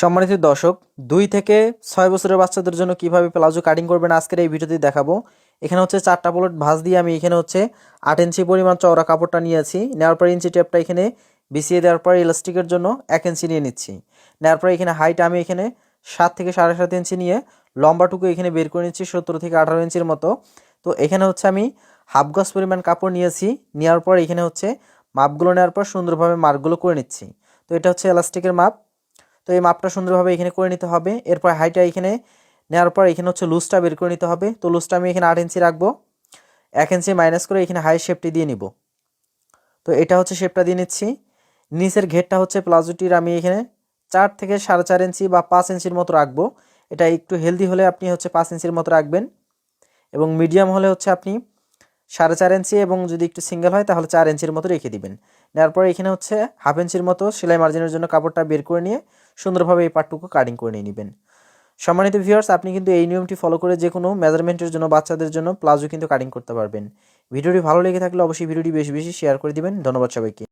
সম্মানিত দর্শক, দুই থেকে ছয় বছরের বাচ্চাদের জন্য কীভাবে প্লাজো কাটিং করবেন আজকের এই ভিডিওতে দেখাবো। এখানে হচ্ছে চারটা প্লট ভাঁজ দিয়ে আমি এখানে হচ্ছে আট ইঞ্চি পরিমাণ চওড়া কাপড়টা নিয়েছি। নেওয়ার পর ইঞ্চি টেপটা এখানে বিছিয়ে দেওয়ার পর ইলাস্টিকের জন্য এক ইঞ্চি নিয়ে নিচ্ছি। নেওয়ার পর এখানে হাইট আমি এখানে সাত থেকে সাড়ে সাত ইঞ্চি নিয়ে লম্বাটুকু এখানে বের করে নিচ্ছি সত্তর থেকে আঠারো ইঞ্চির মতো। তো এখানে হচ্ছে আমি হাফ গজ পরিমাণ কাপড় নিয়েছি। নেওয়ার পর এখানে হচ্ছে মাপগুলো নেওয়ার পর সুন্দরভাবে মার্কগুলো করে নিচ্ছি। তো এটা হচ্ছে এলাস্টিকের মাপ। তো এই মাপটা সুন্দরভাবে এখানে করে নিতে হবে। এরপর হাইটা এখানে নেওয়ার পর এখানে হচ্ছে লুজটা বের করে নিতে হবে। তো লুজটা আমি এখানে আট ইঞ্চি রাখব। এক ইঞ্চি মাইনাস করে এখানে হাই শেপটি দিয়ে নিব। তো এটা হচ্ছে শেপটা দিয়ে নিচ্ছি। নিচের ঘেরটা হচ্ছে প্লাজোটির আমি এখানে চার থেকে সাড়ে চার ইঞ্চি বা পাঁচ ইঞ্চির মতো রাখব। এটা একটু হেলদি হলে আপনি হচ্ছে পাঁচ ইঞ্চির মতো রাখবেন। এবং মিডিয়াম হলে হচ্ছে আপনি সাড়ে চার ইঞ্চি এবং যদি একটু সিঙ্গেল হয় তাহলে চার ইঞ্চির মতো রেখে দিবেন। নেওয়ার পরে এখানে হচ্ছে হাফ ইঞ্চির মতো সেলাই মার্জিনের জন্য কাপড়টা বের করে নিয়ে সুন্দরভাবে এই পার্টটুকু কাটিং করে নিয়ে নেবেন। সম্মানিত ভিউয়ার্স আপনি কিন্তু এই নিয়মটি ফলো করে যে কোনো মেজারমেন্টের জন্য, বাচ্চাদের জন্য প্লাজো কিন্তু কাটিং করতে পারবেন। ভিডিওটি ভালো লেগে থাকলে অবশ্যই ভিডিওটি বেশি বেশি শেয়ার করে দিবেন। ধন্যবাদ সবাইকে।